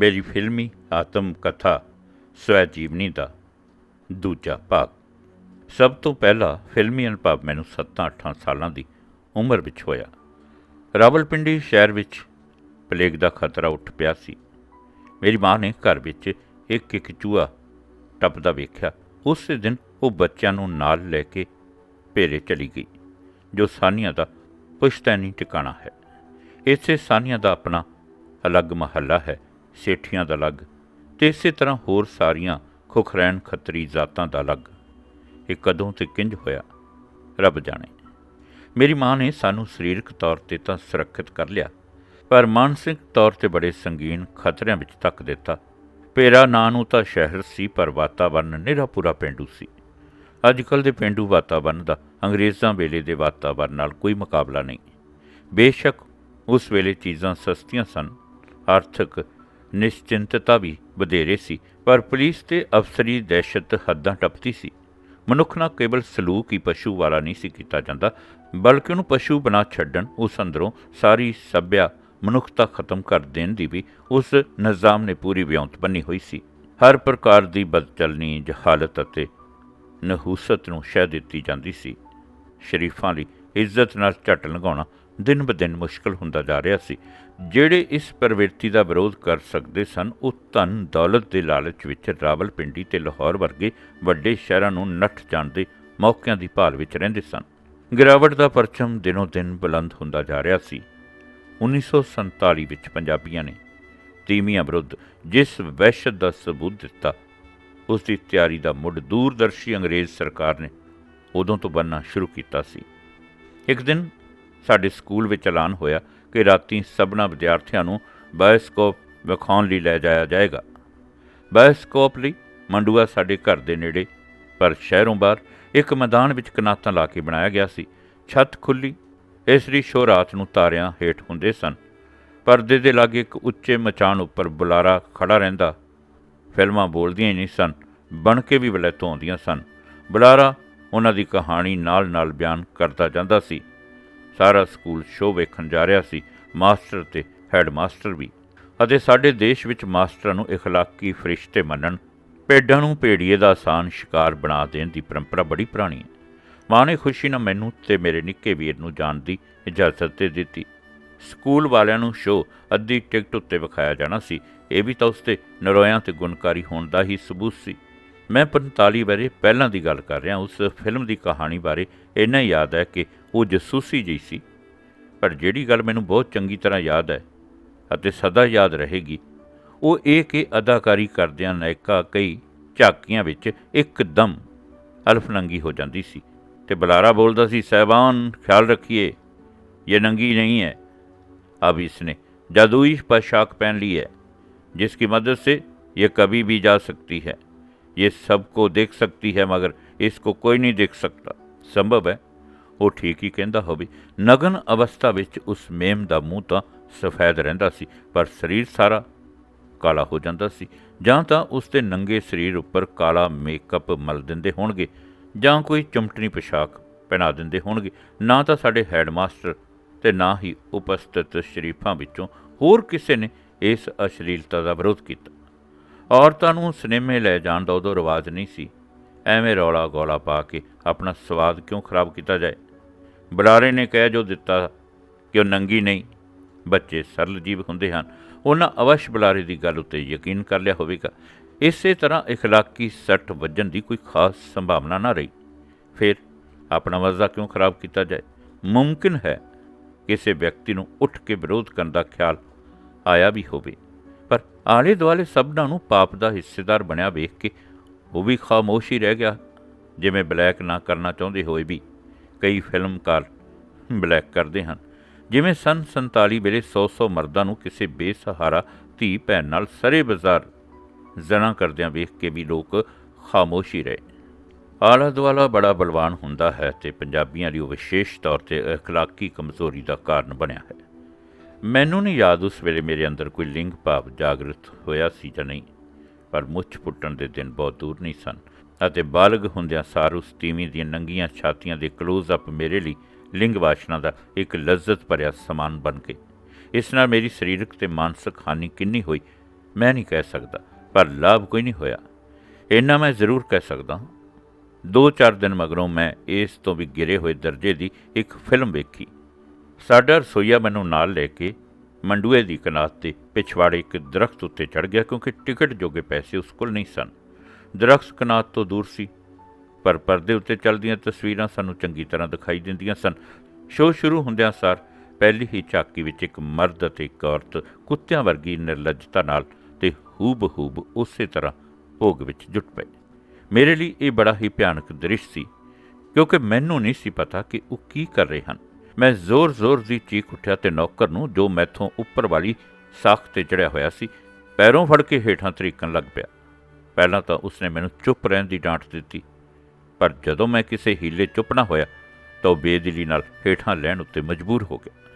ਮੇਰੀ ਫਿਲਮੀ ਆਤਮ ਕਥਾ ਸਵੈ ਜੀਵਨੀ ਦਾ ਦੂਜਾ ਭਾਗ। ਸਭ ਤੋਂ ਪਹਿਲਾ ਫਿਲਮੀ ਅਨੁਭਵ ਮੈਨੂੰ 7-8 ਸਾਲਾਂ ਦੀ ਉਮਰ ਵਿੱਚ ਹੋਇਆ। ਰਾਵਲਪਿੰਡੀ ਸ਼ਹਿਰ ਵਿੱਚ ਪਲੇਗ ਦਾ ਖਤਰਾ ਉੱਠ ਪਿਆ ਸੀ। ਮੇਰੀ ਮਾਂ ਨੇ ਘਰ ਵਿੱਚ ਇੱਕ ਇੱਕ ਚੂਹਾ ਟੱਪਦਾ ਵੇਖਿਆ। ਉਸੇ ਦਿਨ ਉਹ ਬੱਚਿਆਂ ਨੂੰ ਨਾਲ ਲੈ ਕੇ ਭੇਰੇ ਚਲੀ ਗਈ, ਜੋ ਸਾਨੀਆਂ ਦਾ ਪੁਸ਼ਤੈਨੀ ਟਿਕਾਣਾ ਹੈ। ਇਸੇ ਸਾਨੀਆਂ ਦਾ ਆਪਣਾ ਅਲੱਗ ਮਹੱਲਾ ਹੈ। ਸੇਠੀਆਂ ਦਾ ਅਲੱਗ ਤੇ ਇਸੇ ਤਰ੍ਹਾਂ ਹੋਰ ਸਾਰੀਆਂ ਖੁਖਰੈਣ ਖੱਤਰੀ ਜ਼ਾਤਾਂ ਦਾ ਅਲੱਗ ਇਹ ਕਦੋਂ ਤੇ ਕਿੰਜ ਹੋਇਆ? ਰੱਬ ਜਾਣੇ। ਮੇਰੀ ਮਾਂ ਨੇ ਸਾਨੂੰ ਸਰੀਰਕ ਤੌਰ ਤੇ ਤਾਂ ਸੁਰੱਖਿਅਤ ਕਰ ਲਿਆ, ਪਰ ਮਾਨਸਿਕ ਤੌਰ ਤੇ ਬੜੇ ਸੰਗੀਨ ਖਤਰਿਆਂ ਵਿੱਚ ਧੱਕ ਦਿੱਤਾ। ਪੇਰਾ ਨਾਂ ਨੂੰ ਤਾਂ ਸ਼ਹਿਰ ਸੀ, ਪਰ ਵਾਤਾਵਰਨ ਨਿਰਾ ਪੂਰਾ ਪਿੰਡੂ ਸੀ। ਅੱਜ ਕੱਲ੍ਹ ਦੇ ਪਿੰਡੂ ਵਾਤਾਵਰਨ ਦਾ ਅੰਗਰੇਜ਼ਾਂ ਵੇਲੇ ਦੇ ਵਾਤਾਵਰਨ ਨਾਲ ਕੋਈ ਮੁਕਾਬਲਾ ਨਹੀਂ। ਬੇਸ਼ੱਕ ਉਸ ਵੇਲੇ ਚੀਜ਼ਾਂ ਸਸਤੀਆਂ ਸਨ, ਆਰਥਿਕ ਨਿਸ਼ਚਿੰਤਤਾ ਵੀ ਵਧੇਰੇ ਸੀ, ਪਰ ਪੁਲਿਸ ਤੇ ਅਫਸਰੀ ਦਹਿਸ਼ਤ ਹੱਦਾਂ ਟੱਪਦੀ ਸੀ। ਮਨੁੱਖ ਨਾਲ ਕੇਵਲ ਸਲੂਕ ਹੀ ਪਸ਼ੂ ਵਾਲਾ ਨਹੀਂ ਸੀ ਕੀਤਾ ਜਾਂਦਾ, ਬਲਕਿ ਉਹਨੂੰ ਪਸ਼ੂ ਬਣਾ ਛੱਡਣ, ਉਸ ਅੰਦਰੋਂ ਸਾਰੀ ਸੱਭਿਆ ਮਨੁੱਖਤਾ ਖਤਮ ਕਰ ਦੇਣ ਦੀ ਵੀ ਉਸ ਨਿਜ਼ਾਮ ਨੇ ਪੂਰੀ ਵਿਉਂਤ ਬੰਨੀ ਹੋਈ ਸੀ। ਹਰ ਪ੍ਰਕਾਰ ਦੀ ਬਦਚਲਨੀ, ਜਹਾਲਤ ਅਤੇ ਨਹੂਸਤ ਨੂੰ ਸ਼ਹਿ ਦਿੱਤੀ ਜਾਂਦੀ ਸੀ। ਸ਼ਰੀਫਾਂ ਲਈ ਇੱਜ਼ਤ ਨਾਲ ਝੱਟ ਲਗਾਉਣਾ ਦਿਨ ਬਦਿਨ ਮੁਸ਼ਕਲ ਹੁੰਦਾ ਜਾ ਰਿਹਾ ਸੀ। ਜਿਹੜੇ ਇਸ ਪ੍ਰਵਿਰਤੀ ਦਾ ਵਿਰੋਧ ਕਰ ਸਕਦੇ ਸਨ, ਉਹ ਧਨ, ਦੌਲਤ ਦੇ ਲਾਲਚ ਵਿੱਚ ਰਾਵਲਪਿੰਡੀ ਤੇ ਲਾਹੌਰ ਵਰਗੇ ਵੱਡੇ ਸ਼ਹਿਰਾਂ ਨੂੰ ਨੱਠ ਜਾਣ ਦੇ ਮੌਕਿਆਂ ਦੀ ਭਾਲ ਵਿੱਚ ਰਹਿੰਦੇ ਸਨ। ਗਿਰਾਵਟ ਦਾ ਪਰਚਮ ਦਿਨੋ ਦਿਨ ਬੁਲੰਦ ਹੁੰਦਾ ਜਾ ਰਿਹਾ ਸੀ। 1947 ਵਿੱਚ ਪੰਜਾਬੀਆਂ ਨੇ ਤੀਮੀਆਂ ਵਿਰੁੱਧ ਜਿਸ ਵਹਿਸ਼ਤ ਦਾ ਸਬੂਤ ਦਿੱਤਾ, ਉਸ ਦੀ ਤਿਆਰੀ ਦਾ ਮੁੱਢ ਦੂਰਦਰਸ਼ੀ ਅੰਗਰੇਜ਼ ਸਰਕਾਰ ਨੇ ਉਦੋਂ ਤੋਂ ਬੰਨਣਾ ਸ਼ੁਰੂ ਕੀਤਾ ਸੀ। ਇੱਕ ਦਿਨ ਸਾਡੇ ਸਕੂਲ ਵਿੱਚ ਐਲਾਨ ਹੋਇਆ ਕਿ ਰਾਤੀ ਸਭਨਾ ਵਿਦਿਆਰਥੀਆਂ ਨੂੰ ਬਾਇਸਕੋਪ ਵਿਖਾਉਣ ਲਈ ਲੈ ਜਾਇਆ ਜਾਏਗਾ। ਬਾਇਸਕੋਪ ਲਈ ਮੰਡੂਆ ਸਾਡੇ ਘਰ ਦੇ ਨੇੜੇ, ਪਰ ਸ਼ਹਿਰੋਂ ਬਾਹਰ ਇੱਕ ਮੈਦਾਨ ਵਿੱਚ ਕਨਾਤਾਂ ਲਾ ਕੇ ਬਣਾਇਆ ਗਿਆ ਸੀ। ਛੱਤ ਖੁੱਲੀ ਇਸ ਲਈ ਸ਼ੋ ਰਾਤ ਨੂੰ ਤਾਰਿਆਂ ਹੇਠ ਹੁੰਦੇ ਸਨ। ਪਰਦੇ ਦੇ ਲਾਗੇ ਇੱਕ ਉੱਚੇ ਮਚਾਨ ਉੱਪਰ ਬੁਲਾਰਾ ਖੜਾ ਰਹਿੰਦਾ। ਫਿਲਮਾਂ ਬੋਲਦੀਆਂ ਹੀ ਨਹੀਂ ਸਨ, ਬਣ ਕੇ ਵੀ ਵਲੈਤੋਂ ਆਉਂਦੀਆਂ ਸਨ। ਬੁਲਾਰਾ ਉਹਨਾਂ ਦੀ ਕਹਾਣੀ ਨਾਲ-ਨਾਲ ਬਿਆਨ ਕਰਦਾ ਜਾਂਦਾ ਸੀ। ਸਾਰਾ ਸਕੂਲ ਸ਼ੋਅ ਵੇਖਣ ਜਾ ਰਿਹਾ ਸੀ, ਮਾਸਟਰ ਤੇ ਹੈਡਮਾਸਟਰ ਵੀ। ਅਤੇ ਸਾਡੇ ਦੇਸ਼ ਵਿੱਚ ਮਾਸਟਰਾਂ ਨੂੰ اخਲਾਕੀ ਫਰਿਸ਼ਤੇ ਮੰਨਣ ਪੇਡਾਂ ਨੂੰ ਭੇੜੀਏ ਦਾ ਆਸਾਨ ਸ਼ਿਕਾਰ ਬਣਾ ਦੇਣ ਦੀ ਪਰੰਪਰਾ ਬੜੀ ਪੁਰਾਣੀ ਹੈ। ਮਾਂ ਨੇ ਖੁਸ਼ੀ ਨਾਲ ਮੈਨੂੰ ਤੇ ਮੇਰੇ ਨਿੱਕੇ ਵੀਰ ਨੂੰ ਜਾਣ ਦੀ ਇਜਾਜ਼ਤ 'ਤੇ ਦਿੱਤੀ। ਸਕੂਲ ਵਾਲਿਆਂ ਨੂੰ ਸ਼ੋਅ ਅੱਧੀ ਟਿਕਟ ਉੱਤੇ ਵਿਖਾਇਆ ਜਾਣਾ ਸੀ, ਇਹ ਵੀ ਤਾਂ ਉਸਤੇ ਨਰੋਇਆਂ ਤੇ ਗੁਣਕਾਰੀ ਹੋਣ ਦਾ ਹੀ ਸਬੂਤ ਸੀ। ਮੈਂ 45 ਬਾਰੇ ਪਹਿਲਾਂ ਦੀ ਗੱਲ ਕਰ ਰਿਹਾ, ਉਸ ਫਿਲਮ ਦੀ ਕਹਾਣੀ ਬਾਰੇ ਇੰਨਾ ਯਾਦ ਹੈ ਕਿ ਉਹ ਜਸੂਸੀ ਜਿਹੀ ਸੀ ਪਰ ਜਿਹੜੀ ਗੱਲ ਮੈਨੂੰ ਬਹੁਤ ਚੰਗੀ ਤਰ੍ਹਾਂ ਯਾਦ ਹੈ ਅਤੇ ਸਦਾ ਯਾਦ ਰਹੇਗੀ ਉਹ ਇਹ ਕਿ ਅਦਾਕਾਰੀ ਕਰਦਿਆਂ ਨਾਇਕਾ ਕਈ ਝਾਕੀਆਂ ਵਿੱਚ ਇੱਕਦਮ ਅਲਫਨੰਗੀ ਹੋ ਜਾਂਦੀ ਸੀ ਤੇ ਬੁਲਾਰਾ ਬੋਲਦਾ ਸੀ ਸਹਿਬਾਨ ਖਿਆਲ ਰੱਖੀਏ ਇਹ ਨੰਗੀ ਨਹੀਂ ਹੈ अब इसने जादुई पोशाक पहन ली है जिसकी मदद से ये कभी भी जा सकती है ये सबको देख सकती है मगर इसको ਕੋਈ ਨਹੀਂ ਦੇਖ ਸਕਦਾ ਸੰਭਵ ਹੈ ਉਹ ਠੀਕ ਹੀ ਕਹਿੰਦਾ ਹੋਵੇ। ਨਗਨ ਅਵਸਥਾ ਵਿੱਚ ਉਸ ਮੇਮ ਦਾ ਮੂੰਹ ਤਾਂ ਸਫੈਦ ਰਹਿੰਦਾ ਸੀ, ਪਰ ਸਰੀਰ ਸਾਰਾ ਕਾਲਾ ਹੋ ਜਾਂਦਾ ਸੀ। ਜਾਂ ਤਾਂ ਉਸ ਦੇ ਨੰਗੇ ਸਰੀਰ ਉੱਪਰ ਕਾਲਾ ਮੇਕਅਪ ਮਲ ਦਿੰਦੇ ਹੋਣਗੇ, ਜਾਂ ਕੋਈ ਚਮਟਣੀ ਪੋਸ਼ਾਕ ਪਹਿਨਾ ਦਿੰਦੇ ਹੋਣਗੇ। ਨਾ ਤਾਂ ਸਾਡੇ ਹੈਡਮਾਸਟਰ ਤੇ ਨਾ ਹੀ ਉਪਸਥਿਤ ਸ਼ਰੀਫਾਂ ਵਿੱਚੋਂ ਹੋਰ ਕਿਸੇ ਨੇ ਇਸ ਅਸ਼ਲੀਲਤਾ ਦਾ ਵਿਰੋਧ ਕੀਤਾ। ਔਰਤਾਂ ਨੂੰ ਸਿਨੇਮੇ ਲੈ ਜਾਣ ਦਾ ਉਦੋਂ ਰਿਵਾਜ ਨਹੀਂ ਸੀ। ਐਵੇਂ ਰੌਲਾ ਗੋਲਾ ਪਾ ਕੇ ਆਪਣਾ ਸਵਾਦ ਕਿਉਂ ਖਰਾਬ ਕੀਤਾ ਜਾਏ? ਬੁਲਾਰੇ ਨੇ ਕਹਿ ਜੋ ਦਿੱਤਾ ਕਿ ਉਹ ਨੰਗੀ ਨਹੀਂ ਬੱਚੇ ਸਰਲ ਜੀਵ ਹੁੰਦੇ ਹਨ ਉਹਨਾਂ ਅਵਸ਼ ਬੁਲਾਰੇ ਦੀ ਗੱਲ ਉੱਤੇ ਯਕੀਨ ਕਰ ਲਿਆ ਹੋਵੇਗਾ ਇਸੇ ਤਰ੍ਹਾਂ اخلاقی ਸੱਟ ਵੱਜਣ ਦੀ ਕੋਈ ਖਾਸ ਸੰਭਾਵਨਾ ਨਾ ਰਹੀ ਫਿਰ ਆਪਣਾ ਮਜ਼ਾ ਕਿਉਂ ਖਰਾਬ ਕੀਤਾ ਜਾਏ ਮੁਮਕਿਨ ਹੈ ਕਿਸੇ ਵਿਅਕਤੀ ਨੂੰ ਉੱਠ ਕੇ ਵਿਰੋਧ ਕਰਨ ਦਾ ਖਿਆਲ ਆਇਆ ਵੀ ਹੋਵੇ ਪਰ ਆਲੇ ਦੁਆਲੇ ਸਭਨਾਂ ਨੂੰ ਪਾਪ ਦਾ ਹਿੱਸੇਦਾਰ ਬਣਿਆ ਵੇਖ ਕੇ ਉਹ ਵੀ ਖਾਮੋਸ਼ ਹੀ ਰਹਿ ਗਿਆ ਜਿਵੇਂ ਬਲੈਕ ਨਾ ਕਰਨਾ ਚਾਹੁੰਦੇ ਹੋਏ ਵੀ ਕਈ ਫਿਲਮਕਾਰ ਬਲੈਕ ਕਰਦੇ ਹਨ ਜਿਵੇਂ ਸਨ 47 ਵੇਲੇ 100-100 ਮਰਦਾਂ ਨੂੰ ਕਿਸੇ ਬੇਸਹਾਰਾ ਧੀ ਭੈਣ ਨਾਲ ਸਰੇ ਬਾਜ਼ਾਰ ਜ਼ਨਾ ਕਰਦਿਆਂ ਵੇਖ ਕੇ ਵੀ ਲੋਕ ਖਾਮੋਸ਼ ਹੀ ਰਹੇ ਆਲਾ ਦੁਆਲਾ ਬੜਾ ਬਲਵਾਨ ਹੁੰਦਾ ਹੈ ਤੇ ਪੰਜਾਬੀਆਂ ਲਈ ਉਹ ਵਿਸ਼ੇਸ਼ ਤੌਰ ਤੇ اخلاقی ਕਮਜ਼ੋਰੀ ਦਾ ਕਾਰਨ ਬਣਿਆ ਹੈ ਮੈਨੂੰ ਨਹੀਂ ਯਾਦ ਉਸ ਵੇਲੇ ਮੇਰੇ ਅੰਦਰ ਕੋਈ ਲਿੰਗ ਭਾਵ ਜਾਗਰਤ ਹੋਇਆ ਸੀ ਜਾਂ ਨਹੀਂ ਪਰ ਮੁੱਛ ਪੁੱਟਣ ਦੇ ਦਿਨ ਬਹੁਤ ਦੂਰ ਨਹੀਂ ਸਨ ਅਤੇ ਬਾਲਗ ਹੁੰਦਿਆਂ ਸਾਰ ਉਸ ਤੀਵੀਂ ਦੀਆਂ ਨੰਗੀਆਂ ਛਾਤੀਆਂ ਦੇ ਕਲੋਜ਼ ਅਪ ਮੇਰੇ ਲਈ ਲਿੰਗ ਵਾਸ਼ਨਾ ਦਾ ਇੱਕ ਲਜ਼ਤ ਭਰਿਆ ਸਮਾਨ ਬਣ ਕੇ ਇਸ ਨਾਲ ਮੇਰੀ ਸਰੀਰਕ ਤੇ ਮਾਨਸਿਕ ਹਾਨੀ ਕਿੰਨੀ ਹੋਈ, ਮੈਂ ਨਹੀਂ ਕਹਿ ਸਕਦਾ, ਪਰ ਲਾਭ ਕੋਈ ਨਹੀਂ ਹੋਇਆ। ਇੰਨਾ ਮੈਂ ਜ਼ਰੂਰ ਕਹਿ ਸਕਦਾ ਹਾਂ। ਦੋ ਚਾਰ ਦਿਨ ਮਗਰੋਂ ਮੈਂ ਇਸ ਤੋਂ ਵੀ ਗਿਰੇ ਹੋਏ ਦਰਜੇ ਦੀ ਇੱਕ ਫਿਲਮ ਵੇਖੀ। ਸਾਡਾ ਰਸੋਈਆ ਮੈਨੂੰ ਨਾਲ ਲੈ ਕੇ ਮੰਡੂਏ ਦੀ ਕਨਾਤ ਤੇ ਪਿਛਵਾੜੇ ਇੱਕ ਦਰਖਤ ਉੱਤੇ ਚੜ ਗਿਆ ਕਿਉਂਕਿ ਟਿਕਟ ਜੋਗੇ ਪੈਸੇ ਉਸ ਕੋਲ ਨਹੀਂ ਸਨ। ਦਰਖਤ ਕਨਾਤ ਤੋਂ ਦੂਰ ਸੀ, ਪਰ ਪਰਦੇ ਉੱਤੇ ਚੱਲਦੀਆਂ ਤਸਵੀਰਾਂ ਸਾਨੂੰ ਚੰਗੀ ਤਰ੍ਹਾਂ ਦਿਖਾਈ ਦਿੰਦੀਆਂ ਸਨ। ਸ਼ੋਅ ਸ਼ੁਰੂ ਹੁੰਦਿਆਂ ਸਾਰ ਪਹਿਲੀ ਹੀ ਝਾਕੀ ਵਿੱਚ ਇੱਕ ਮਰਦ ਅਤੇ ਇੱਕ ਔਰਤ ਕੁੱਤਿਆਂ ਵਰਗੀ ਨਿਰਲੱਜਤਾ ਨਾਲ ਤੇ ਹੂਬ-ਹੂਬ ਉਸੇ ਤਰ੍ਹਾਂ ਭੋਗ ਵਿੱਚ ਜੁਟ ਪਏ। ਮੇਰੇ ਲਈ ਇਹ ਬੜਾ ਹੀ ਭਿਆਨਕ ਦ੍ਰਿਸ਼ ਸੀ, ਕਿਉਂਕਿ ਮੈਨੂੰ ਨਹੀਂ ਸੀ ਪਤਾ ਕਿ ਉਹ ਕੀ ਕਰ ਰਹੇ ਹਨ। ਮੈਂ ਜ਼ੋਰ-ਜ਼ੋਰ ਦੀ ਚੀਕ ਉੱਠਿਆ ਤੇ ਨੌਕਰ ਨੂੰ ਜੋ ਮੈਥੋਂ ਉੱਪਰ ਵਾਲੀ ਸਾਖ ਤੇ ਚੜਿਆ ਹੋਇਆ ਸੀ, ਪੈਰੋਂ ਫੜ ਕੇ ਹੇਠਾਂ ਤਰੀਕਣ ਲੱਗ ਪਿਆ। ਪਹਿਲਾਂ ਤਾਂ ਉਸਨੇ ਮੈਨੂੰ ਚੁੱਪ ਰਹਿਣ ਦੀ ਡਾਂਟ ਦਿੱਤੀ। ਪਰ ਜਦੋਂ ਮੈਂ ਕਿਸੇ ਹੀਲੇ ਚੁੱਪ ਨਾ ਹੋਇਆ, ਤਾਂ ਉਹ ਬੇਦਿਲੀ ਨਾਲ ਹੇਠਾਂ ਲੈਣ ਉੱਤੇ ਮਜਬੂਰ ਹੋ ਗਿਆ।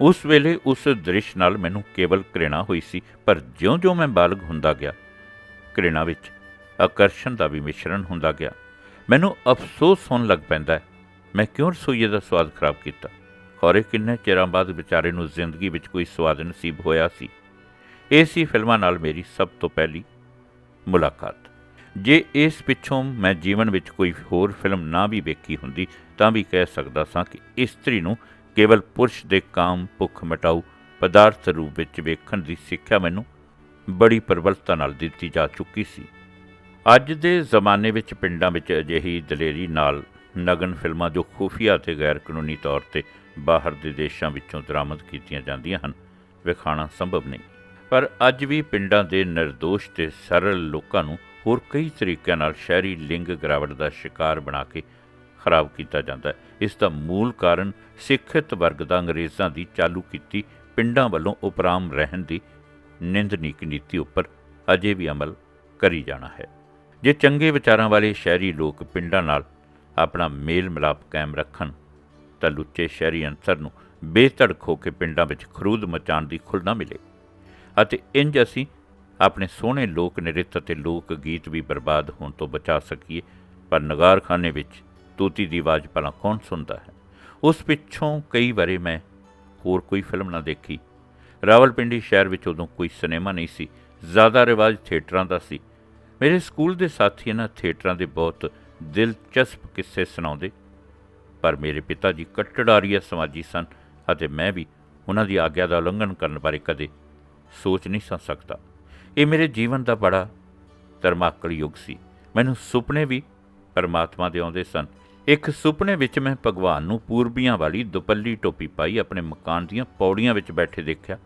ਉਸ ਵੇਲੇ ਉਸ ਦ੍ਰਿਸ਼ ਨਾਲ ਮੈਨੂੰ ਕੇਵਲ ਘ੍ਰਿਣਾ ਹੋਈ ਸੀ, ਪਰ ਜਿਉਂ-ਜਿਉਂ ਮੈਂ ਬਾਲਗ ਹੁੰਦਾ ਗਿਆ, ਘ੍ਰਿਣਾ ਵਿੱਚ ਆਕਰਸ਼ਣ ਦਾ ਵੀ ਮਿਸ਼ਰਣ ਹੁੰਦਾ ਗਿਆ। ਮੈਨੂੰ ਅਫਸੋਸ ਹੋਣ ਲੱਗ ਪੈਂਦਾ ਹੈ, ਮੈਂ ਕਿਉਂ ਰਸੋਈਏ ਦਾ ਸਵਾਦ ਖਰਾਬ ਕੀਤਾ? ਖੌਰੇ ਕਿੰਨੇ ਚਿਰਾਂ ਬਾਅਦ ਵਿਚਾਰੇ ਨੂੰ ਜ਼ਿੰਦਗੀ ਵਿੱਚ ਕੋਈ ਸਵਾਦ ਨਸੀਬ ਹੋਇਆ ਸੀ? ਇਹ ਸੀ ਫਿਲਮਾਂ ਨਾਲ ਮੇਰੀ ਸਭ ਤੋਂ ਪਹਿਲੀ ਮੁਲਾਕਾਤ। ਜੇ ਇਸ ਪਿੱਛੋਂ ਮੈਂ ਜੀਵਨ ਵਿੱਚ ਕੋਈ ਹੋਰ ਫਿਲਮ ਨਾ ਵੀ ਵੇਖੀ ਹੁੰਦੀ, ਤਾਂ ਵੀ ਕਹਿ ਸਕਦਾ ਸਾਂ ਕਿ ਇਸਤਰੀ ਨੂੰ ਕੇਵਲ ਪੁਰਸ਼ ਦੇ ਕਾਮ, ਭੁੱਖ ਮਿਟਾਊ, ਪਦਾਰਥ ਰੂਪ ਵਿੱਚ ਵੇਖਣ ਦੀ ਸਿੱਖਿਆ ਮੈਨੂੰ ਬੜੀ ਪ੍ਰਬਲਤਾ ਨਾਲ ਦਿੱਤੀ ਜਾ ਚੁੱਕੀ ਸੀ। ਅੱਜ ਦੇ ਜ਼ਮਾਨੇ ਵਿੱਚ ਪਿੰਡਾਂ ਵਿੱਚ ਅਜਿਹੀ ਦਲੇਰੀ ਨਾਲ ਨਗਨ ਫਿਲਮਾਂ ਜੋ ਖੂਫੀਆ ਤੇ ਗੈਰ ਕਾਨੂੰਨੀ ਤੌਰ ਤੇ ਬਾਹਰ ਦੇ ਦੇਸ਼ਾਂ ਵਿੱਚੋਂ ਦਰਾਮਦ ਕੀਤੀਆਂ ਜਾਂਦੀਆਂ ਹਨ, ਵਿਖਾਣਾ ਸੰਭਵ ਨਹੀਂ। ਪਰ ਅੱਜ ਵੀ ਪਿੰਡਾਂ ਦੇ નિર્ਦੋਸ਼ ਤੇ ਸਰਲ ਲੋਕਾਂ ਨੂੰ ਹੋਰ ਕਈ ਤਰੀਕਿਆਂ ਨਾਲ ਸ਼ਹਿਰੀ ਲਿੰਗ ਗਿਰਾਵਟ ਦਾ ਸ਼ਿਕਾਰ ਬਣਾ ਕੇ ਖਰਾਬ ਕੀਤਾ ਜਾਂਦਾ ਹੈ। ਇਸ ਦਾ ਮੂਲ ਕਾਰਨ ਸਿੱਖਿਅਤ ਵਰਗ ਦਾ ਅੰਗਰੇਜ਼ਾਂ ਦੀ ਚਾਲੂ ਕੀਤੀ ਪਿੰਡਾਂ ਵੱਲੋਂ ਉਪਰਾਮ ਰਹਿਣ ਦੀ ਨਿੰਦਨੀਕ ਨੀਤੀ ਉੱਪਰ ਅਜੇ ਵੀ ਅਮਲ ਕਰੀ ਜਾਣਾ ਹੈ। ਜੇ ਚੰਗੇ ਵਿਚਾਰਾਂ ਵਾਲੇ ਸ਼ਹਿਰੀ ਲੋਕ ਪਿੰਡਾਂ ਨਾਲ ਆਪਣਾ ਮੇਲ ਮਿਲਾਪ ਕਾਇਮ ਰੱਖਣ ਤਾਂ ਲੁੱਚੇ ਸ਼ਹਿਰੀ ਅੰਸਰ ਨੂੰ ਬੇਧੜਕ ਹੋ ਕੇ ਪਿੰਡਾਂ ਵਿੱਚ ਖਰੂਦ ਮਚਾਉਣ ਦੀ ਖੁੱਲ੍ਹ ਨਾ ਮਿਲੇ। ਅਤੇ ਇੰਜ ਅਸੀਂ ਆਪਣੇ ਸੋਹਣੇ ਲੋਕ ਨ੍ਰਿਤ ਅਤੇ ਲੋਕ ਗੀਤ ਵੀ ਬਰਬਾਦ ਹੋਣ ਤੋਂ ਬਚਾ ਸਕੀਏ। ਪਰ ਨਗਾਰਖਾਨੇ ਵਿੱਚ ਤੂਤੀ ਦੀ ਆਵਾਜ਼ ਭਲਾ ਕੌਣ ਸੁਣਦਾ ਹੈ? ਉਸ ਪਿੱਛੋਂ ਕਈ ਵਾਰੇ ਮੈਂ ਹੋਰ ਕੋਈ ਫਿਲਮ ਨਾ ਦੇਖੀ। ਰਾਵਲਪਿੰਡੀ ਸ਼ਹਿਰ ਵਿੱਚ ਉਦੋਂ ਕੋਈ ਸਿਨੇਮਾ ਨਹੀਂ ਸੀ। ਜ਼ਿਆਦਾ ਰਿਵਾਜ ਥੀਏਟਰਾਂ ਦਾ ਸੀ। ਮੇਰੇ ਸਕੂਲ ਦੇ ਸਾਥੀ ਇਹਨਾਂ ਥੀਏਟਰਾਂ ਦੇ ਬਹੁਤ ਦਿਲਚਸਪ ਕਿੱਸੇ ਸੁਣਾਉਂਦੇ। ਪਰ ਮੇਰੇ ਪਿਤਾ ਜੀ ਕੱਟੜ ਆਰੀਆ ਸਮਾਜੀ ਸਨ ਅਤੇ ਮੈਂ ਵੀ ਉਹਨਾਂ ਦੀ ਆਗਿਆ ਦਾ ਉਲੰਘਣ ਕਰਨ ਬਾਰੇ ਕਦੇ ਸੋਚ ਨਹੀਂ ਸਾ ਸਕਦਾ। ਇਹ ਮੇਰੇ ਜੀਵਨ ਦਾ ਬੜਾ ਧਰਮਾਕਲ ਯੁੱਗ ਸੀ। ਮੈਨੂੰ ਸੁਪਨੇ ਵੀ ਪਰਮਾਤਮਾ ਦੇ ਆਉਂਦੇ ਸਨ। ਇੱਕ ਸੁਪਨੇ ਵਿੱਚ ਮੈਂ ਭਗਵਾਨ ਨੂੰ ਪੂਰਬੀਆਂ ਵਾਲੀ ਦੁਪੱਲੀ ਟੋਪੀ ਪਾਈ, ਆਪਣੇ ਮਕਾਨ ਦੀਆਂ ਪੌੜੀਆਂ ਵਿੱਚ ਬੈਠੇ ਦੇਖਿਆ।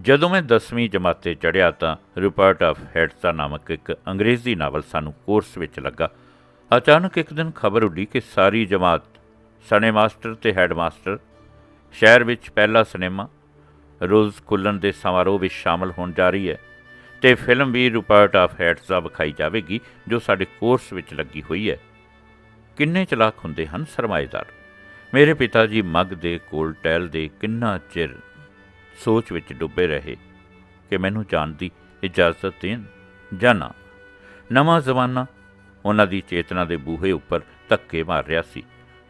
ਜਦੋਂ ਮੈਂ 10ਵੀਂ ਜਮਾਤੇ ਚੜ੍ਹਿਆ ਤਾਂ ਰਿਪੋਰਟ ਆਫ ਹੈਡਸ ਨਾਮਕ ਇੱਕ ਅੰਗਰੇਜ਼ੀ ਨਾਵਲ ਸਾਨੂੰ ਕੋਰਸ ਵਿੱਚ ਲੱਗਾ। ਅਚਾਨਕ ਇੱਕ ਦਿਨ ਖਬਰ ਉੱਡੀ ਕਿ ਸਾਰੀ ਜਮਾਤ ਸਣੇ ਮਾਸਟਰ ਤੇ ਹੈਡ ਮਾਸਟਰ ਸ਼ਹਿਰ ਵਿੱਚ ਪਹਿਲਾ ਸਿਨੇਮਾ ਰੋਜ਼ ਖੁੱਲਣ ਦੇ ਸਮਾਰੋਹ ਵਿੱਚ ਸ਼ਾਮਲ ਹੋਣ ਜਾ ਰਹੀ ਹੈ ਤੇ ਫਿਲਮ ਵੀ ਰਿਪੋਰਟ ਆਫ ਹੈਡਸ ਦਾ ਵਿਖਾਈ ਜਾਵੇਗੀ, ਜੋ ਸਾਡੇ ਕੋਰਸ ਵਿੱਚ ਲੱਗੀ ਹੋਈ ਹੈ। ਕਿੰਨੇ ਚਲਾਕ ਹੁੰਦੇ ਹਨ ਸਰਮਾਏਦਾਰ? ਮੇਰੇ ਪਿਤਾ ਜੀ ਮੱਗ ਦੇ ਕੋਲ ਟਹਿਲ ਦੇ ਕਿੰਨਾ ਚਿਰ ਸੋਚ ਵਿੱਚ ਡੁੱਬੇ ਰਹੇ ਕਿ ਮੈਨੂੰ ਜਾਣ ਦੀ ਇਜਾਜ਼ਤ ਦੇਣ ਜਾਂ ਨਾ। ਨਵਾਂ ਜ਼ਮਾਨਾ ਉਹਨਾਂ ਦੀ ਚੇਤਨਾ ਦੇ ਬੂਹੇ ਉੱਪਰ ਧੱਕੇ ਮਾਰ ਰਿਹਾ ਸੀ।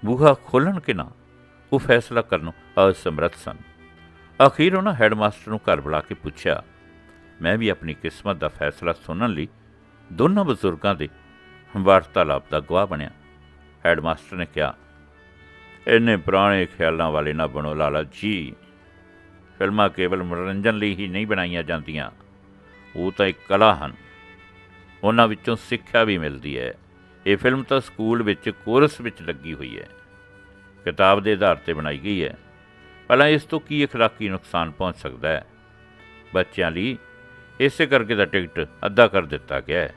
ਬੂਹਾ ਖੋਲਣ ਕਿ ਨਾ, ਉਹ ਫੈਸਲਾ ਕਰਨ ਅਸਮਰੱਥ ਸਨ। ਅਖੀਰ ਉਹਨਾਂ ਹੈਡਮਾਸਟਰ ਨੂੰ ਘਰ ਬੁਲਾ ਕੇ ਪੁੱਛਿਆ, ਮੈਂ ਵੀ ਆਪਣੀ ਕਿਸਮਤ ਦਾ ਫੈਸਲਾ ਸੁਣਨ ਲਈ ਦੋਨਾਂ ਬਜ਼ੁਰਗਾਂ ਦੇ ਵਾਰਤਾਲਾਪ ਦਾ ਗਵਾਹ ਬਣਿਆ। ਹੈਡਮਾਸਟਰ ਨੇ ਕਿਹਾ, ਇੰਨੇ ਪੁਰਾਣੇ ਖਿਆਲਾਂ ਵਾਲੇ ਨਾ ਬਣੋ ਲਾਲਾ ਜੀ। ਫਿਲਮਾਂ ਕੇਵਲ ਮਨੋਰੰਜਨ ਲਈ ਹੀ ਨਹੀਂ ਬਣਾਈਆਂ ਜਾਂਦੀਆਂ। ਉਹ ਤਾਂ ਇੱਕ ਕਲਾ ਹਨ। ਉਹਨਾਂ ਵਿੱਚੋਂ ਸਿੱਖਿਆ ਵੀ ਮਿਲਦੀ ਹੈ। ਇਹ ਫਿਲਮ ਤਾਂ ਸਕੂਲ ਵਿੱਚ ਕੋਰਸ ਵਿੱਚ ਲੱਗੀ ਹੋਈ ਹੈ। ਕਿਤਾਬ ਦੇ ਆਧਾਰ ਤੇ ਬਣਾਈ ਗਈ ਹੈ। ਪਹਿਲਾਂ ਇਸ ਤੋਂ ਕੀ ਅਖਲਾਕੀ ਨੁਕਸਾਨ ਪਹੁੰਚ ਸਕਦਾ ਹੈ? ਬੱਚਿਆਂ ਲਈ ਇਸੇ ਕਰਕੇ ਦਾ ਟਿਕਟ ਅੱਧਾ ਕਰ ਦਿੱਤਾ ਗਿਆ ਹੈ।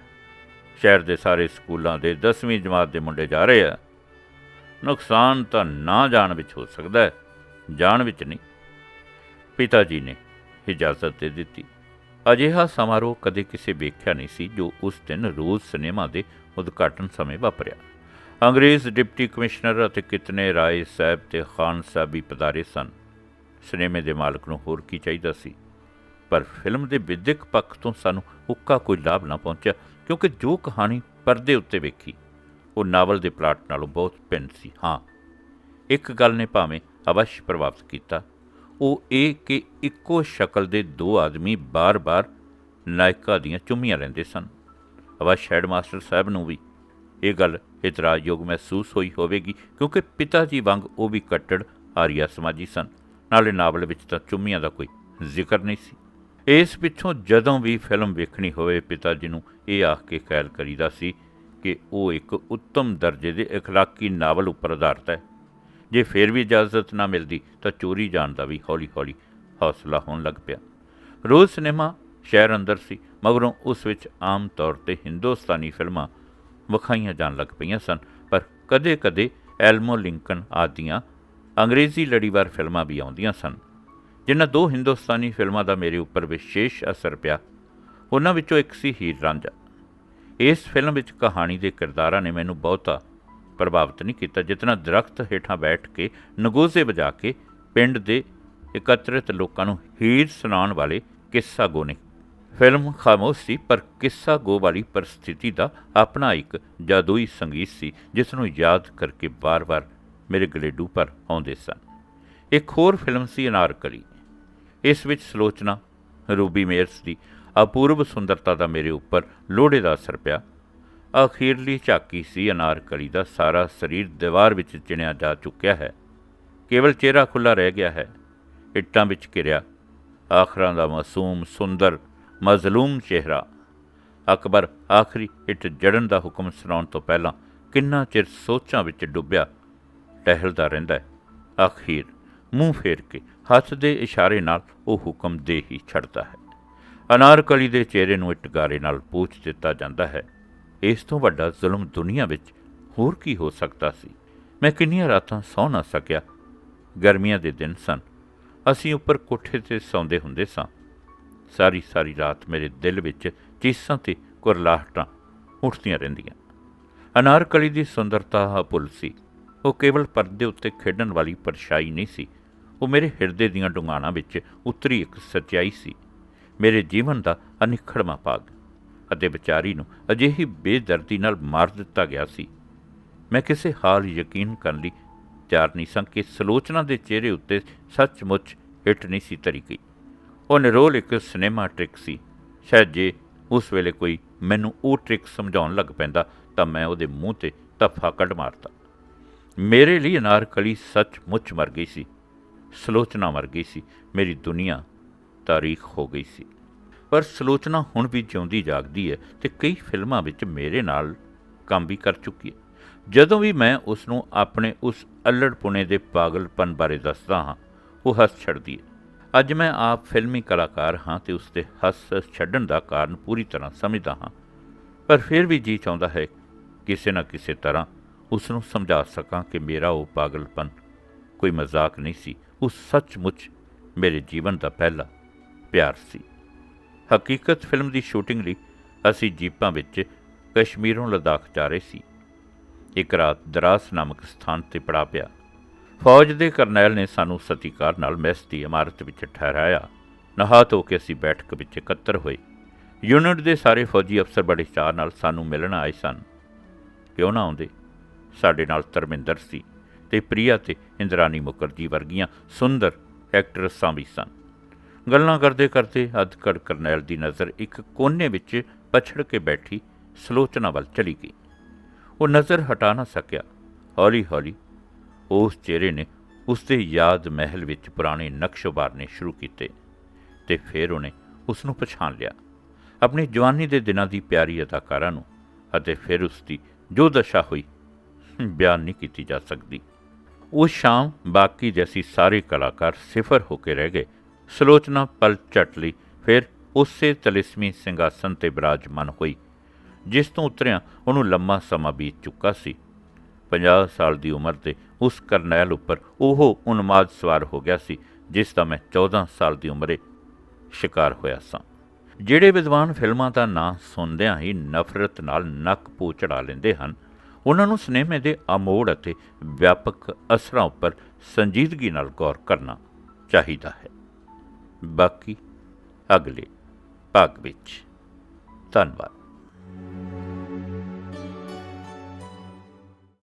ਸ਼ਹਿਰ ਦੇ ਸਾਰੇ ਸਕੂਲਾਂ ਦੇ 10ਵੀਂ ਜਮਾਤ ਦੇ ਮੁੰਡੇ ਜਾ ਰਹੇ ਆ। ਨੁਕਸਾਨ ਤਾਂ ਨਾ ਜਾਣ ਵਿੱਚ ਹੋ ਸਕਦਾ ਹੈ, ਜਾਣ ਵਿੱਚ ਨਹੀਂ। ਪਿਤਾ ਜੀ ਨੇ ਇਜਾਜ਼ਤ ਦੇ ਦਿੱਤੀ। ਅਜਿਹਾ ਸਮਾਰੋਹ ਕਦੇ ਕਿਸੇ ਵੇਖਿਆ ਨਹੀਂ ਸੀ ਜੋ ਉਸ ਦਿਨ ਰੋਜ਼ ਸਿਨੇਮਾ ਦੇ ਉਦਘਾਟਨ ਸਮੇਂ ਵਾਪਰਿਆ। ਅੰਗਰੇਜ਼ ਡਿਪਟੀ ਕਮਿਸ਼ਨਰ ਅਤੇ ਕਿਤਨੇ ਰਾਏ ਸਾਹਿਬ ਤੇ ਖਾਨ ਸਾਹਿਬ ਵੀ ਪਧਾਰੇ ਸਨ। ਸਿਨੇਮੇ ਦੇ ਮਾਲਕ ਨੂੰ ਹੋਰ ਕੀ ਚਾਹੀਦਾ ਸੀ? ਪਰ ਫਿਲਮ ਦੇ ਵਿਦਿਅਕ ਪੱਖ ਤੋਂ ਸਾਨੂੰ ਉੱਕਾ ਕੋਈ ਲਾਭ ਨਾ ਪਹੁੰਚਿਆ, ਕਿਉਂਕਿ ਜੋ ਕਹਾਣੀ ਪਰਦੇ ਉੱਤੇ ਵੇਖੀ, ਉਹ ਨਾਵਲ ਦੇ ਪਲਾਟ ਨਾਲੋਂ ਬਹੁਤ ਭਿੰਨ ਸੀ। ਹਾਂ, ਇੱਕ ਗੱਲ ਨੇ ਭਾਵੇਂ ਅਵਸ਼ ਪ੍ਰਭਾਵਿਤ ਕੀਤਾ, ਉਹ ਇਹ ਕਿ ਇੱਕੋ ਸ਼ਕਲ ਦੇ ਦੋ ਆਦਮੀ ਬਾਰ-ਬਾਰ ਨਾਇਕਾ ਦੀਆਂ ਚੁੰਮੀਆਂ ਲੈਂਦੇ ਸਨ। ਅਵਸ਼ ਹੈਡਮਾਸਟਰ ਸਾਹਿਬ ਨੂੰ ਵੀ ਇਹ ਗੱਲ ਇਤਰਾਜ਼ਯੋਗ ਮਹਿਸੂਸ ਹੋਈ ਹੋਵੇਗੀ, ਕਿਉਂਕਿ ਪਿਤਾ ਜੀ ਵਾਂਗ ਉਹ ਵੀ ਕੱਟੜ ਆਰੀਆ ਸਮਾਜੀ ਸਨ। ਨਾਲੇ ਨਾਵਲ ਵਿੱਚ ਤਾਂ ਚੁੰਮੀਆਂ ਦਾ ਕੋਈ ਜ਼ਿਕਰ ਨਹੀਂ ਸੀ ਇਸ ਪਿੱਛੋਂ ਜਦੋਂ ਵੀ ਫਿਲਮ ਵੇਖਣੀ ਹੋਵੇ ਪਿਤਾ ਜੀ ਨੂੰ ਇਹ ਆਖ ਕੇ ਖਿਆਲ ਕਰੀਦਾ ਸੀ ਕਿ ਉਹ ਇੱਕ ਉੱਤਮ ਦਰਜੇ ਦੇ اخلاقی ਨਾਵਲ ਉੱਪਰ ਆਧਾਰਿਤ ਹੈ ਜੇ ਫਿਰ ਵੀ ਇਜਾਜ਼ਤ ਨਾ ਮਿਲਦੀ ਤਾਂ ਚੋਰੀ ਜਾਣ ਦਾ ਵੀ ਹੌਲੀ-ਹੌਲੀ ਹੌਸਲਾ ਹੋਣ ਲੱਗ ਪਿਆ ਰੋਜ਼ ਸਿਨੇਮਾ ਸ਼ਹਿਰ ਅੰਦਰ ਸੀ ਮਗਰੋਂ ਉਸ ਵਿੱਚ ਆਮ ਤੌਰ ਤੇ ਹਿੰਦੁਸਤਾਨੀ ਫਿਲਮਾਂ ਵਿਖਾਈਆਂ ਜਾਣ ਲੱਗ ਪਈਆਂ ਸਨ ਪਰ ਕਦੇ-ਕਦੇ ਐਲਮੋ ਲਿੰਕਨ ਆਦੀਆਂ ਅੰਗਰੇਜ਼ੀ ਲੜੀਵਾਰ ਫਿਲਮਾਂ ਵੀ ਆਉਂਦੀਆਂ ਸਨ। ਜਿਨ੍ਹਾਂ ਦੋ ਹਿੰਦੁਸਤਾਨੀ ਫਿਲਮਾਂ ਦਾ ਮੇਰੇ ਉੱਪਰ ਵਿਸ਼ੇਸ਼ ਅਸਰ ਪਿਆ, ਉਹਨਾਂ ਵਿੱਚੋਂ ਇੱਕ ਸੀ ਹੀਰ ਰਾਂਝਾ। ਇਸ ਫਿਲਮ ਵਿੱਚ ਕਹਾਣੀ ਦੇ ਕਿਰਦਾਰਾਂ ਨੇ ਮੈਨੂੰ ਬਹੁਤਾ ਪ੍ਰਭਾਵਿਤ ਨਹੀਂ ਕੀਤਾ, ਜਿਤਨਾ ਦਰਖਤ ਹੇਠਾਂ ਬੈਠ ਕੇ, ਨਗੋਜ਼ੇ ਵਜਾ ਕੇ ਪਿੰਡ ਦੇ ਇਕੱਤਰਿਤ ਲੋਕਾਂ ਨੂੰ ਹੀਰ ਸੁਣਾਉਣ ਵਾਲੇ ਕਿੱਸਾ ਗੋ ਨੇ। ਫਿਲਮ ਖਾਮੋਸ਼ ਸੀ, ਪਰ ਕਿੱਸਾ ਗੋ ਵਾਲੀ ਪਰਿਸਥਿਤੀ ਦਾ ਆਪਣਾ ਇੱਕ ਜਾਦੂਈ ਸੰਗੀਤ ਸੀ, ਜਿਸ ਨੂੰ ਯਾਦ ਕਰਕੇ ਵਾਰ-ਵਾਰ ਮੇਰੇ ਗਲੇਡੂ ਪਰ ਆਉਂਦੇ ਸਨ। ਇੱਕ ਹੋਰ ਫਿਲਮ ਸੀ ਅਨਾਰਕਲੀ। ਇਸ ਵਿੱਚ ਸਲੋਚਨਾ, ਰੂਬੀ ਮੇਅਰਸ ਦੀ ਅਪੂਰਵ ਸੁੰਦਰਤਾ ਦਾ ਮੇਰੇ ਉੱਪਰ ਲੋੜੇ ਦਾ ਅਸਰ ਪਿਆ। ਅਖੀਰਲੀ ਝਾਕੀ ਸੀ ਅਨਾਰਕਲੀ ਦਾ। ਸਾਰਾ ਸਰੀਰ ਦੀਵਾਰ ਵਿੱਚ ਚਿਣਿਆ ਜਾ ਚੁੱਕਿਆ ਹੈ। ਕੇਵਲ ਚਿਹਰਾ ਖੁੱਲਾ ਰਹਿ ਗਿਆ ਹੈ। ਇੱਟਾਂ ਵਿੱਚ ਘਿਰਿਆ। ਆਖਰਾਂ ਦਾ ਮਾਸੂਮ, ਸੁੰਦਰ, ਮਜ਼ਲੂਮ ਚਿਹਰਾ। ਅਕਬਰ ਆਖਰੀ ਇੱਟ ਜੜਨ ਦਾ ਹੁਕਮ ਸੁਣਾਉਣ ਤੋਂ ਪਹਿਲਾਂ ਕਿੰਨਾ ਚਿਰ ਸੋਚਾਂ ਵਿੱਚ ਡੁੱਬਿਆ ਟਹਿਲਦਾ ਰਹਿੰਦਾ ਹੈ। ਅਖੀਰ ਮੂੰਹ ਫੇਰ ਕੇ ਹੱਥ ਦੇ ਇਸ਼ਾਰੇ ਨਾਲ ਉਹ ਹੁਕਮ ਦੇ ਹੀ ਛੱਡਦਾ ਹੈ। ਅਨਾਰਕਲੀ ਦੇ ਚਿਹਰੇ ਨੂੰ ਇਟਗਾਰੇ ਨਾਲ ਪੂਛ ਦਿੱਤਾ ਜਾਂਦਾ ਹੈ। ਇਸ ਤੋਂ ਵੱਡਾ ਜ਼ੁਲਮ ਦੁਨੀਆ ਵਿੱਚ ਹੋਰ ਕੀ ਹੋ ਸਕਦਾ ਸੀ? ਮੈਂ ਕਿੰਨੀਆਂ ਰਾਤਾਂ ਸੌ ਨਾ ਸਕਿਆ। ਗਰਮੀਆਂ ਦੇ ਦਿਨ ਸਨ। ਅਸੀਂ ਉੱਪਰ ਕੋਠੇ ਤੇ ਸੌਂਦੇ ਹੁੰਦੇ ਸਾਂ। ਸਾਰੀ ਸਾਰੀ ਰਾਤ ਮੇਰੇ ਦਿਲ ਵਿੱਚ ਚੀਸਾਂ ਤੇ ਕੁਰਲਾਹਟਾਂ ਉੱਠਦੀਆਂ ਰਹਿੰਦੀਆਂ। ਅਨਾਰਕਲੀ ਦੀ ਸੁੰਦਰਤਾ ਅਪੁੱਲ ਸੀ। ਉਹ ਕੇਵਲ ਪਰਦੇ ਉੱਤੇ ਖੇਡਣ ਵਾਲੀ ਪਰਛਾਈ ਨਹੀਂ ਸੀ। ਉਹ ਮੇਰੇ ਹਿਰਦੇ ਦੀਆਂ ਡੁੰਗਾਣਾਂ ਵਿੱਚ ਉਤਰੀ ਇੱਕ ਸੱਚਾਈ ਸੀ। ਮੇਰੇ ਜੀਵਨ ਦਾ ਅਨਿਖੜਵਾਂ ਭਾਗ ਅਤੇ ਵਿਚਾਰੀ ਨੂੰ ਅਜਿਹੀ ਬੇਦਰਦੀ ਨਾਲ ਮਾਰ ਦਿੱਤਾ ਗਿਆ ਸੀ। ਮੈਂ ਕਿਸੇ ਹਾਲ ਯਕੀਨ ਕਰਨ ਲਈ ਤਿਆਰ ਨਹੀਂ ਸਾਂ ਕਿ ਸਲੋਚਨਾ ਦੇ ਚਿਹਰੇ ਉੱਤੇ ਸੱਚਮੁੱਚ ਹਿੱਟ ਨਹੀਂ ਸੀ ਧਰੀ ਗਈ ਉਹ ਨਿਰੋਲ ਇੱਕ ਸਿਨੇਮਾ ਟ੍ਰਿਕ ਸੀ। ਸ਼ਾਇਦ ਜੇ ਉਸ ਵੇਲੇ ਕੋਈ ਮੈਨੂੰ ਉਹ ਟ੍ਰਿਕ ਸਮਝਾਉਣ ਲੱਗ ਪੈਂਦਾ ਤਾਂ ਮੈਂ ਉਹਦੇ ਮੂੰਹ ਤੇ ਤਫਾ ਕੱਢ ਮਾਰਦਾ ਮੇਰੇ ਲਈ ਅਨਾਰਕਲੀ ਸੱਚਮੁੱਚ ਮਰ ਗਈ ਸੀ, ਸਲੋਚਨਾ ਮਰ ਗਈ ਸੀ, ਮੇਰੀ ਦੁਨੀਆ ਤਾਰੀਖ ਹੋ ਗਈ ਸੀ। ਪਰ ਸਲੋਚਨਾ ਹੁਣ ਵੀ ਜਿਉਂਦੀ ਜਾਗਦੀ ਹੈ ਤੇ ਕਈ ਫਿਲਮਾਂ ਵਿੱਚ ਮੇਰੇ ਨਾਲ ਕੰਮ ਵੀ ਕਰ ਚੁੱਕੀ ਹੈ। ਜਦੋਂ ਵੀ ਮੈਂ ਉਸ ਨੂੰ ਆਪਣੇ ਉਸ ਅਲੜਪੁਣੇ ਦੇ ਪਾਗਲਪਨ ਬਾਰੇ ਦੱਸਦਾ ਹਾਂ, ਉਹ ਹੱਸ ਛੱਡਦੀ ਹੈ। ਅੱਜ ਮੈਂ ਆਪ ਫਿਲਮੀ ਕਲਾਕਾਰ ਹਾਂ ਤੇ ਉਸ ਦੇ ਹੱਸ ਛੱਡਣ ਦਾ ਕਾਰਨ ਪੂਰੀ ਤਰ੍ਹਾਂ ਸਮਝਦਾ ਹਾਂ। ਪਰ ਫਿਰ ਵੀ ਜੀ ਚਾਹੁੰਦਾ ਹੈ ਕਿਸੇ ਨਾ ਕਿਸੇ ਤਰ੍ਹਾਂ ਉਸ ਨੂੰ ਸਮਝਾ ਸਕਾਂ ਕਿ ਮੇਰਾ ਉਹ ਪਾਗਲਪਨ ਕੋਈ ਮਜ਼ਾਕ ਨਹੀਂ ਸੀ। ਉਹ ਸੱਚਮੁੱਚ ਮੇਰੇ ਜੀਵਨ ਦਾ ਪਹਿਲਾ ਪਿਆਰ ਸੀ। ਹਕੀਕਤ ਫਿਲਮ ਦੀ ਸ਼ੂਟਿੰਗ ਲਈ ਅਸੀਂ ਜੀਪਾਂ ਵਿੱਚ ਕਸ਼ਮੀਰੋਂ ਲਦਾਖ ਜਾ ਰਹੇ ਸੀ। ਇੱਕ ਰਾਤ ਦਰਾਸ ਨਾਮਕ ਸਥਾਨ ਤੇ ਪੜਾ ਪਿਆ। ਫੌਜ ਦੇ ਕਰਨੈਲ ਨੇ ਸਾਨੂੰ ਸਤਿਕਾਰ ਨਾਲ ਮੈਸ ਦੀ ਇਮਾਰਤ ਵਿੱਚ ਠਹਿਰਾਇਆ। ਨਹਾ ਧੋ ਕੇ ਅਸੀਂ ਬੈਠਕ ਵਿੱਚ ਇਕੱਤਰ ਹੋਏ। ਯੂਨਿਟ ਦੇ ਸਾਰੇ ਫੌਜੀ ਅਫਸਰ ਬੜੇ ਚਾਅ ਨਾਲ ਸਾਨੂੰ ਮਿਲਣ ਆਏ ਸਨ। ਕਿਉਂ ਨਾ ਆਉਂਦੇ? ਸਾਡੇ ਨਾਲ ਧਰਮਿੰਦਰ ਸੀ ਤੇ ਪ੍ਰਿਆ ਤੇ ਇੰਦਰਾਨੀ ਮੁਖਰਜੀ ਵਰਗੀਆਂ ਸੁੰਦਰ ਐਕਟਰਸਾਂ ਵੀ ਸਨ। ਗੱਲਾਂ ਕਰਦੇ ਕਰਦੇ ਅਧਕੜ ਕਰਨੈਲ ਦੀ ਨਜ਼ਰ ਇੱਕ ਕੋਨੇ ਵਿੱਚ ਪਛੜ ਕੇ ਬੈਠੀ ਸਲੋਚਨਾ ਵੱਲ ਚਲੀ ਗਈ। ਉਹ ਨਜ਼ਰ ਹਟਾ ਨਾ ਸਕਿਆ। ਹੌਲੀ ਹੌਲੀ ਉਸ ਚਿਹਰੇ ਨੇ ਉਸ ਦੇ ਯਾਦ ਮਹਿਲ ਵਿੱਚ ਪੁਰਾਣੇ ਨਕਸ਼ ਉਭਾਰਨੇ ਸ਼ੁਰੂ ਕੀਤੇ ਤੇ ਫਿਰ ਉਹਨੇ ਉਸ ਨੂੰ ਪਛਾਣ ਲਿਆ। ਆਪਣੀ ਜਵਾਨੀ ਦੇ ਦਿਨਾਂ ਦੀ ਪਿਆਰੀ ਅਦਾਕਾਰਾ ਨੂੰ ਅਤੇ ਫਿਰ ਉਸ ਦੀ ਜੋ ਦਸ਼ਾ ਹੋਈ ਬਿਆਨ ਨਹੀਂ ਕੀਤੀ ਜਾ ਸਕਦੀ। ਉਹ ਸ਼ਾਮ ਬਾਕੀ ਜੈਸੀ ਸਾਰੇ ਕਲਾਕਾਰ ਸਿਫਰ ਹੋ ਕੇ ਰਹਿ ਗਏ। ਸਲੋਚਨਾ ਪਲ ਝਟ ਲਈ, ਫਿਰ ਉਸੇ ਤਲਿਸਮੀ ਸਿੰਘਾਸਨ ਤੇ ਬਿਰਾਜਮਾਨ ਹੋਈ, ਜਿਸ ਤੋਂ ਉਤਰਿਆ ਉਹਨੂੰ ਲੰਮਾ ਸਮਾਂ ਬੀਤ ਚੁੱਕਾ ਸੀ। 50 ਸਾਲ ਦੀ ਉਮਰ ਤੇ ਉਸ ਕਰਨੈਲ ਉੱਪਰ ਉਹ ਉਨਮਾਦ ਸਵਾਰ ਹੋ ਗਿਆ ਸੀ, ਜਿਸ ਦਾ ਮੈਂ 14 ਸਾਲ ਦੀ ਉਮਰੇ ਸ਼ਿਕਾਰ ਹੋਇਆ ਸਾਂ। ਜਿਹੜੇ ਵਿਦਵਾਨ ਫਿਲਮਾਂ ਦਾ ਨਾਂ ਸੁਣਦਿਆਂ ਹੀ ਨਫ਼ਰਤ ਨਾਲ ਨੱਕ ਪੂ ਚੜਾ ਲੈਂਦੇ ਹਨ। ਉਹਨਾਂ ਨੂੰ ਸਿਨੇਮੇ ਦੇ ਅਮੋੜ ਅਤੇ ਵਿਆਪਕ ਅਸਰਾਂ ਉੱਪਰ ਸੰਜੀਦਗੀ ਨਾਲ ਗੌਰ ਕਰਨਾ ਚਾਹੀਦਾ ਹੈ। ਬਾਕੀ ਅਗਲੇ ਭਾਗ ਵਿੱਚ। ਧੰਨਵਾਦ।